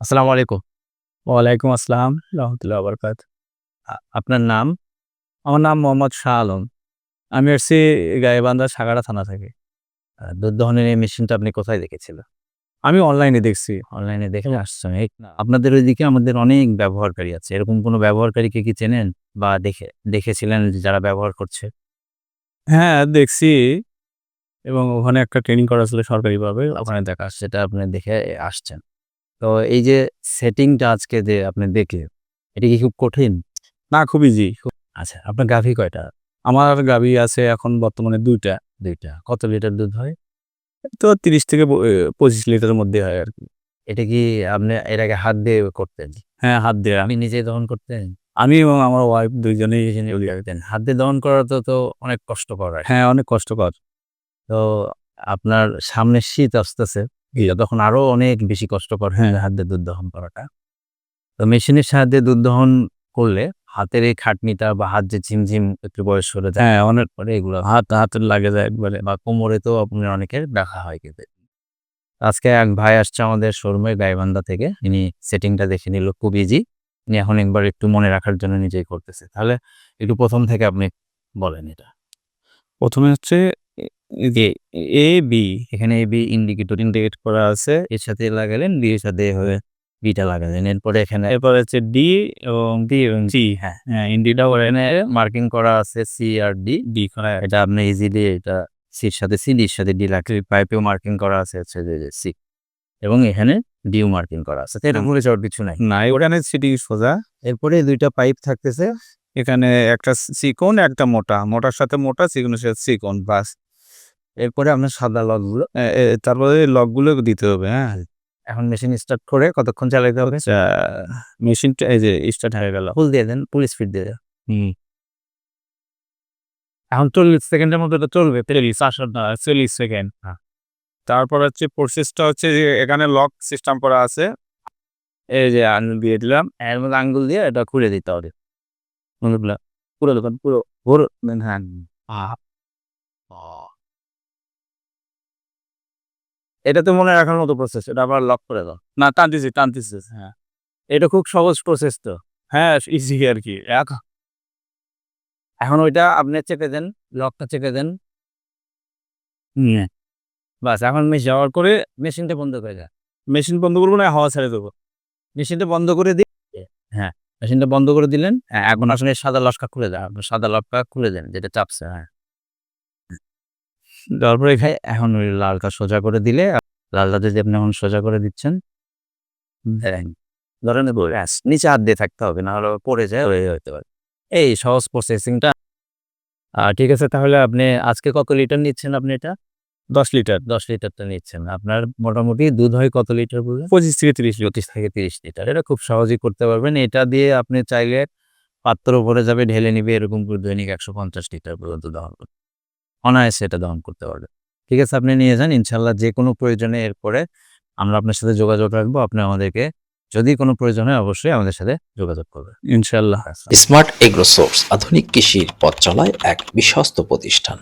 আসসালামু আলাইকুম। ওয়ালাইকুম আসসালাম রহমতুল্লাহ বরকাত। আপনার নাম? আমার নাম মোহাম্মদ শাহ আলম। আমি আসছি গাইবান্ধা সাগাড়া থানা থেকে। দুধ দহনের এই মেশিনটা আপনি কোথায় দেখেছিলেন? আমি অনলাইনে দেখছি। অনলাইনে দেখে আসছেন। এই আপনাদের ওইদিকে আমাদের অনেক ব্যবহারকারী আছে। এরকম কোনো ব্যবহারকারীকে কি চেনেন? বা দেখে দেখেছিলেন যারা ব্যবহার করছে? হ্যাঁ দেখছি। এবং ওখানে একটা ট্রেনিং করা ছিল সরকারিভাবে। ওখানে দেখা সেটা আপনি দেখে আসছেন। তো এই যে সেটিংটা আজকে যে আপনি দেখে এটা কি খুব কঠিন? না খুব ইজি আচ্ছা আপনার গাভী কয়টা? আমার গাবি আছে এখন বর্তমানে দুইটা। দুইটা। কত লিটার দুধ হয়? তো তিরিশ থেকে পঁচিশ লিটারের মধ্যে হয় আর কি। এটা কি আপনি এর আগে হাত দিয়ে করতেন? হ্যাঁ হাত দিয়ে। আমি নিজেই দহন করতেন? আমি এবং আমার ওয়াইফ দুইজনেই করতেন। হাত দিয়ে দহন করা তো তো অনেক কষ্টকর হ্যাঁ অনেক কষ্টকর। তো আপনার সামনে শীত আসতেছে। তখন আরও অনেক বেশি কষ্টকর হ্যাঁ। হাত দিয়ে দুধ দহন করাটা। তো মেশিনের সাহায্যে দুধ দহন করলে হাতের এই খাটনিটা বা হাত যে ঝিমঝিম একটু বয়স সরে যায় হ্যাঁ অনেক পরে এগুলো হাত হাতে লাগে যায় একবারে। বা কোমরে তো আপনার অনেকের দেখা হয় কিন্তু। আজকে এক ভাই আসছে আমাদের শোরুমে গাইবান্ধা থেকে ইনি সেটিংটা দেখে নিল খুব ইজি ইনি এখন একবার একটু মনে রাখার জন্য নিজেই করতেছে। তাহলে একটু প্রথম থেকে আপনি বলেন এটা। প্রথমে হচ্ছে এ বি এখানে এই বি ইন্ডিকেটর ইন্ডিকেট করা আছে। এর সাথে লাগালেন বি এর সাথে হয়ে বিটা লাগালেন। এরপরে এখানে এরপর হচ্ছে ডি এবং ডি এবং জি হ্যাঁ হ্যাঁ ইন্ডিটা এখানে মার্কিং করা আছে সি আর ডি ডি করা এটা আপনি ইজিলি এটা সির সাথে সি ডির সাথে ডি লাগছে পাইপেও মার্কিং করা আছে হচ্ছে যে সি এবং এখানে ডিও মার্কিং করা আছে। এটা। ভুলে যাওয়ার কিছু নাই। নাই ওখানে সিটি সোজা। এরপরে দুইটা পাইপ থাকতেছে। এখানে একটা চিকন একটা মোটা। মোটার সাথে মোটা চিকনের সাথে চিকন বাস। এরপরে আপনার সাদা এ- তারপরে লকগুলো দিতে হবে হ্যাঁ? এখন মেশিন স্টার্ট করে কতক্ষণ চালাতে হবে? আচ্ছা মেশিনটা এই যে স্টার্ট হয়ে গেল। ফুল দিয়ে দেন ফুল স্পিড দিয়ে হুম। এখন চল্লিশ সেকেন্ডের মতো এটা চলবে চল্লিশ আসলে চল্লিশ সেকেন্ড হ্যাঁ। তারপর হচ্ছে প্রসেসটা হচ্ছে যে এখানে লক সিস্টেম করা আছে। এই যে আঙুল দিয়ে দিলাম। এর মধ্যে আঙ্গুল দিয়ে এটা খুলে দিতে হবে। পুরো দোকান পুরো পুরো হ্যাঁ। এটা তো মনে রাখার মতো প্রসেস এটা আবার লক করে দাও। না টানতেছি টানতেছি। হ্যাঁ। এটা খুব সহজ প্রসেস তো। হ্যাঁ ইজি আর কি। এখন ওইটা আপনি চেপে দেন লকটা চেপে দেন বাস এখন মেশ যাওয়ার করে মেশিনটা বন্ধ করে যায় মেশিন বন্ধ করব না হাওয়া ছেড়ে দেবো। মেশিনটা বন্ধ করে দিই হ্যাঁ মেশিনটা বন্ধ করে দিলেন হ্যাঁ এখন আসলে সাদা লস্কা খুলে আপনি সাদা লস্কা খুলে দেন যেটা চাপছে হ্যাঁ। তারপরে এখানে এখন ওই লালটা সোজা করে দিলে লালটা যদি আপনি এখন সোজা করে দিচ্ছেন দেন। ধরেন ব্যাস নিচে হাত দিয়ে থাকতে হবে না হলে পড়ে যায় হয়ে হতে পারে। এই সহজ প্রসেসিংটা ঠিক আছে তাহলে আপনি আজকে কত লিটার নিচ্ছেন আপনি এটা? দশ লিটার। দশ লিটারটা নিচ্ছেন। আপনার মোটামুটি দুধ হয় কত লিটার বললেন? পঁচিশ থেকে তিরিশ পঁচিশ থেকে তিরিশ লিটার। এটা খুব সহজেই করতে পারবেন। এটা দিয়ে আপনি চাইলে পাত্র ভরে যাবে ঢেলে নিবে এরকম করে দৈনিক একশো পঞ্চাশ লিটার পর্যন্ত দহন করতে অনায়াসে এটা দহন করতে পারবে। ঠিক আছে আপনি নিয়ে যান ইনশাল্লাহ যে কোনো প্রয়োজনে এরপরে আমরা আপনার সাথে যোগাযোগ রাখব। আপনি আমাদেরকে যদি কোনো প্রয়োজন হয় অবশ্যই আমাদের সাথে যোগাযোগ করবেন। ইনশাল্লাহ স্মার্ট এগ্রো সোর্স আধুনিক কৃষির পথ চলায় এক বিশ্বস্ত প্রতিষ্ঠান।